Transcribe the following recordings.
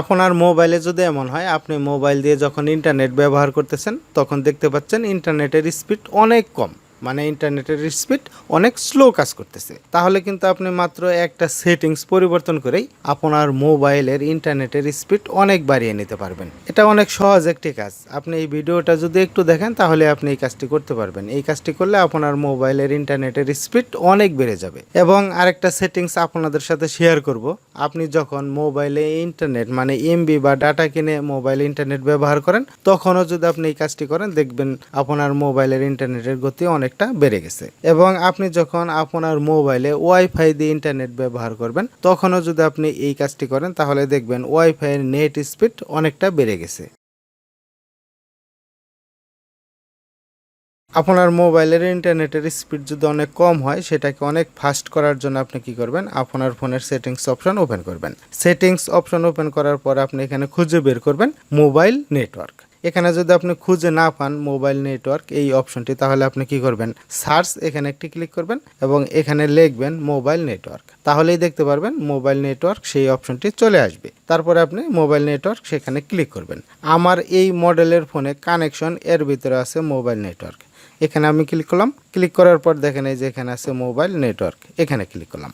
আপনার মোবাইলে যদি এমন হয়, আপনি মোবাইল দিয়ে যখন ইন্টারনেট ব্যবহার করতেছেন, তখন দেখতে পাচ্ছেন ইন্টারনেটের স্পিড অনেক কম। মানে ইন্টারনেটের স্পিড অনেক স্লো কাজ করতেছে। তাহলে কিন্তু আপনি মাত্র একটা সেটিংস পরিবর্তন করেই আপনার মোবাইলের ইন্টারনেটের স্পিড অনেক বাড়িয়ে নিতে পারবেন। এটা অনেক সহজ একটি কাজ। আপনি এই ভিডিওটা যদি একটু দেখেন, তাহলে আপনি এই কাজটি করতে পারবেন। এই কাজটি করলে আপনার মোবাইলের ইন্টারনেটের স্পিড অনেক বেড়ে যাবে। এবং আরেকটা সেটিংস আপনাদের সাথে শেয়ার করব। আপনি যখন মোবাইলে ইন্টারনেট মানে এমবি বা ডাটা কিনে মোবাইলে ইন্টারনেট ব্যবহার করেন, তখনও যদি আপনি এই কাজটি করেন, দেখবেন আপনার মোবাইলের ইন্টারনেটের গতি অনেকটা বেড়ে গেছে। এবং আপনি যখন আপনার মোবাইলে ওয়াইফাই দিয়ে ইন্টারনেট ব্যবহার করবেন, তখনও যদি আপনি এই কাজটি করেন, তাহলে দেখবেন ওয়াইফাইয়ের নেট স্পিড অনেকটা বেড়ে গেছে। আপনার মোবাইলের ইন্টারনেটের স্পিড যদি অনেক কম হয়, সেটাকে অনেক ফাস্ট করার জন্য আপনি কি করবেন? আপনার ফোনের সেটিংস অপশন ওপেন করবেন। সেটিংস অপশন ওপেন করার পর আপনি এখানে খুঁজে বের করবেন মোবাইল নেটওয়ার্ক। এখানে যদি আপনি খুঁজে না পান মোবাইল নেটওয়ার্ক, এই অপশনটি, তাহলে আপনি কি করবেন? সার্চ, এখানে একটি ক্লিক করবেন এবং এখানে লিখবেন মোবাইল নেটওয়ার্ক। তাহলেই দেখতে পারবেন মোবাইল নেটওয়ার্ক, সেই অপশনটি চলে আসবে। তারপরে আপনি মোবাইল নেটওয়ার্ক, সেখানে ক্লিক করবেন। আমার এই মডেলের ফোনে কানেকশন, এর ভিতরে আছে মোবাইল নেটওয়ার্ক। এখানে আমি ক্লিক করলাম। ক্লিক করার পর দেখেন এই যে এখানে আছে মোবাইল নেটওয়ার্ক। এখানে ক্লিক করলাম।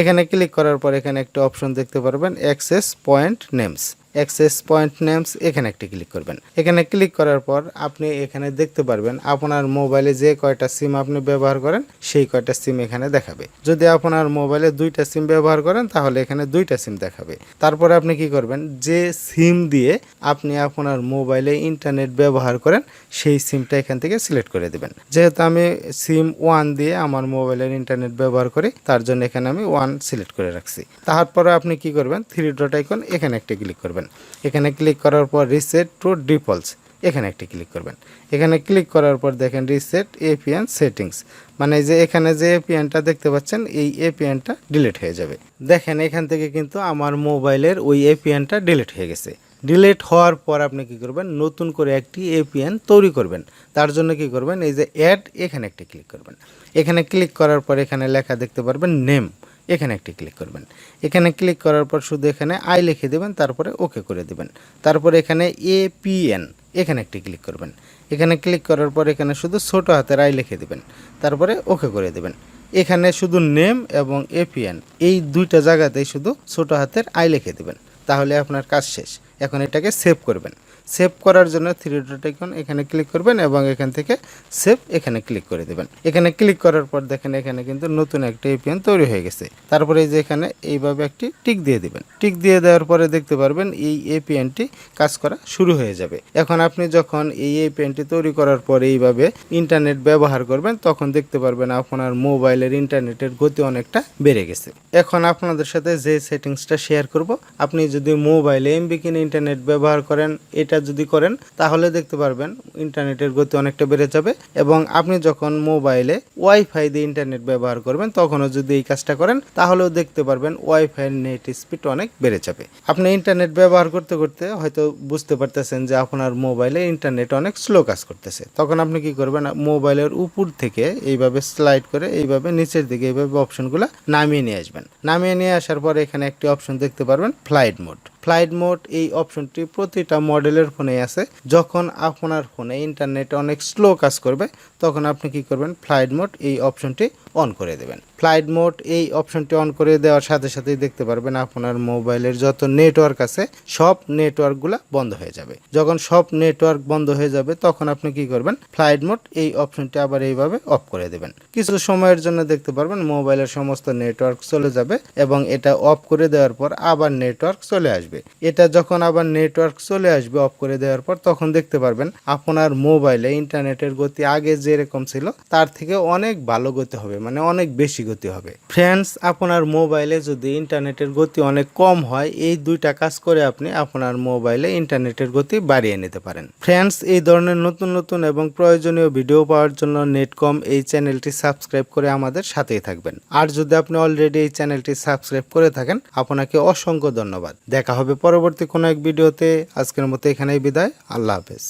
এখানে ক্লিক করার পর এখানে একটা অপশন দেখতে পারবেন, access point names. Access point names এখানে একটি ক্লিক করবেন। এখানে ক্লিক করার পর আপনি এখানে দেখতে পারবেন আপনার মোবাইলে যে কয়টা সিম আপনি ব্যবহার করেন, সেই কয়টা সিম এখানে দেখাবে। যদি আপনার মোবাইলে দুইটা সিম ব্যবহার করেন, তাহলে এখানে দুইটা সিম দেখাবে। তারপরে আপনি কি করবেন, যে সিম দিয়ে আপনি আপনার মোবাইলে ইন্টারনেট ব্যবহার করেন, সেই সিমটা এখান থেকে সিলেক্ট করে দেবেন। যেহেতু আমি সিম ওয়ান দিয়ে আমার মোবাইলের ইন্টারনেট ব্যবহার করি, তার জন্য এখানে আমি ওয়ান সিলেক্ট করে রাখছি। তারপরে আপনি কি করবেন থ্রি ডট আইকন এখানে একটা ক্লিক করবেন। এখানে ক্লিক করার পর রিসেট টু ডিফল্টস এখানে একটি ক্লিক করবেন। এখানে ক্লিক করার পর দেখেন রিসেট এপিএন সেটিংস মানে যে এখানে যে এপিএনটা দেখতে পাচ্ছেন, এই এপিএনটা ডিলিট হয়ে যাবে। দেখেন এখান থেকে কিন্তু আমার মোবাইলের ওই এপিএনটা ডিলিট হয়ে গেছে। ডিলিট হওয়ার পর আপনি কি করবেন? নতুন করে একটি এপিএন তৈরি করবেন। তার জন্য কি করবেন? এই যে অ্যাড এখানে একটি ক্লিক করবেন। এখানে ক্লিক করার পর এখানে লেখা দেখতে পারবেন নেম এখানে একটি ক্লিক করবেন। এখানে ক্লিক করার পর শুধু এখানে আই লিখে দেবেন, তারপরে ওকে করে দেবেন। তারপরে এখানে এপিএন এখানে একটি ক্লিক করবেন। এখানে ক্লিক করার পর এখানে শুধু ছোট হাতের আই লিখে দেবেন। তারপরে ওকে করে দেবেন। এখানে শুধু নেম এবং এপিএন এই দুইটা জায়গাতেই শুধু ছোট হাতের আই লিখে দেবেন। তাহলে আপনার কাজ শেষ। এখন এটাকে সেভ করবেন। সেভ করার জন্য থ্রি ডট আইকন এখানে ক্লিক করবেন এবং এখান থেকে সেভ এখানে ক্লিক করে দেবেন। এখানে ক্লিক করার পর দেখেন এখানে কিন্তু নতুন একটা এপিএন তৈরি হয়ে গেছে। তারপরে এই যে এখানে এইভাবে একটি টিক দিয়ে দেবেন। টিক দিয়ে দেওয়ার পরে দেখতে পারবেন এই এপিএনটি কাজ করা শুরু হয়ে যাবে। এখন আপনি যখন এই এপিএনটি তৈরি করার পরে এইভাবে ইন্টারনেট ব্যবহার করবেন, তখন দেখতে পারবেন আপনার মোবাইলের ইন্টারনেটের গতি অনেকটা বেড়ে গেছে। এখন আপনাদের সাথে যে সেটিংসটা শেয়ার করব, আপনি যদি মোবাইলে এমবি কিনে ইন্টারনেট ব্যবহার করেন, এটা যদি করেন, তাহলে দেখতে পারবেন ইন্টারনেটের গতি অনেকটা বেড়ে যাবে এবং আপনি যখন মোবাইলে ওয়াইফাই দিয়ে ইন্টারনেট ব্যবহার করবেন, তখনও যদি এই কাজটা করেন, তাহলেও দেখতে পারবেন ওয়াইফাইয়ের নেট স্পিড অনেক বেড়ে যাবে। আপনি ইন্টারনেট ব্যবহার করতে করতে হয়তো বুঝতে পারতেছেন যে আপনার মোবাইলে ইন্টারনেট অনেক স্লো কাজ করতেছে। তখন আপনি কি করবেন, মোবাইলের উপর থেকে এইভাবে স্লাইড করে, এইভাবে নিচের দিকে এইভাবে অপশনগুলো নামিয়ে নিয়ে আসবেন। নামিয়ে নিয়ে আসার পরে এখানে একটি অপশন দেখতে পারবেন, ফ্লাইট মোড। ফ্লাইট মোড এই অপশনটি প্রতিটা মডেলের ফোনে আছে। যখন আপনার ফোনে ইন্টারনেট অনেক স্লো কাজ করবে, তখন আপনি কি করবেন? ফ্লাইট মোড এই অপশনটি অন করে দেবেন। ফ্লাইট মোড এই অপশনটি অন করে দেওয়ার সাথে সাথেই দেখতে পারবেন আপনার মোবাইলের যত নেটওয়ার্ক আছে, সব নেটওয়ার্কগুলো বন্ধ হয়ে যাবে। যখন সব নেটওয়ার্ক বন্ধ হয়ে যাবে, তখন আপনি কি করবেন? ফ্লাইট মোড এই অপশনটি আবার এইভাবে অফ করে দেবেন। কিছু সময়ের জন্য দেখতে পারবেন, মোবাইলের সমস্ত নেটওয়ার্ক চলে যাবে এবং এটা অফ করে দেওয়ার পর আবার নেটওয়ার্ক চলে আসবে। এটা যখন আবার নেটওয়ার্ক চলে আসবে অফ করে দেওয়ার পর, তখন দেখতে পারবেন আপনার মোবাইলে ইন্টারনেটের গতি আগে যেরকম ছিল, তার থেকে অনেক ভালো গতি হবে মানে অনেক বেশি গতি হবে। ফ্রেন্ডস আপনার মোবাইলে যদি ইন্টারনেটের গতি অনেক কম হয়, এই দুইটা কাজ করে আপনি আপনার মোবাইলে ইন্টারনেটের গতি বাড়িয়ে নিতে পারেন। ফ্রেন্ডস এই ধরনের নতুন নতুন এবং প্রয়োজনীয় ভিডিও পাওয়ার জন্য নেটকম এই চ্যানেলটি সাবস্ক্রাইব করে আমাদের সাথেই থাকবেন। আর যদি আপনি অলরেডি এই চ্যানেলটি সাবস্ক্রাইব করে থাকেন, আপনাকে অসংখ্য ধন্যবাদ। দেখা হবে পরবর্তী কোনো এক ভিডিওতে। আজকের মতো এখানেই বিদায়। আল্লাহ হাফেজ।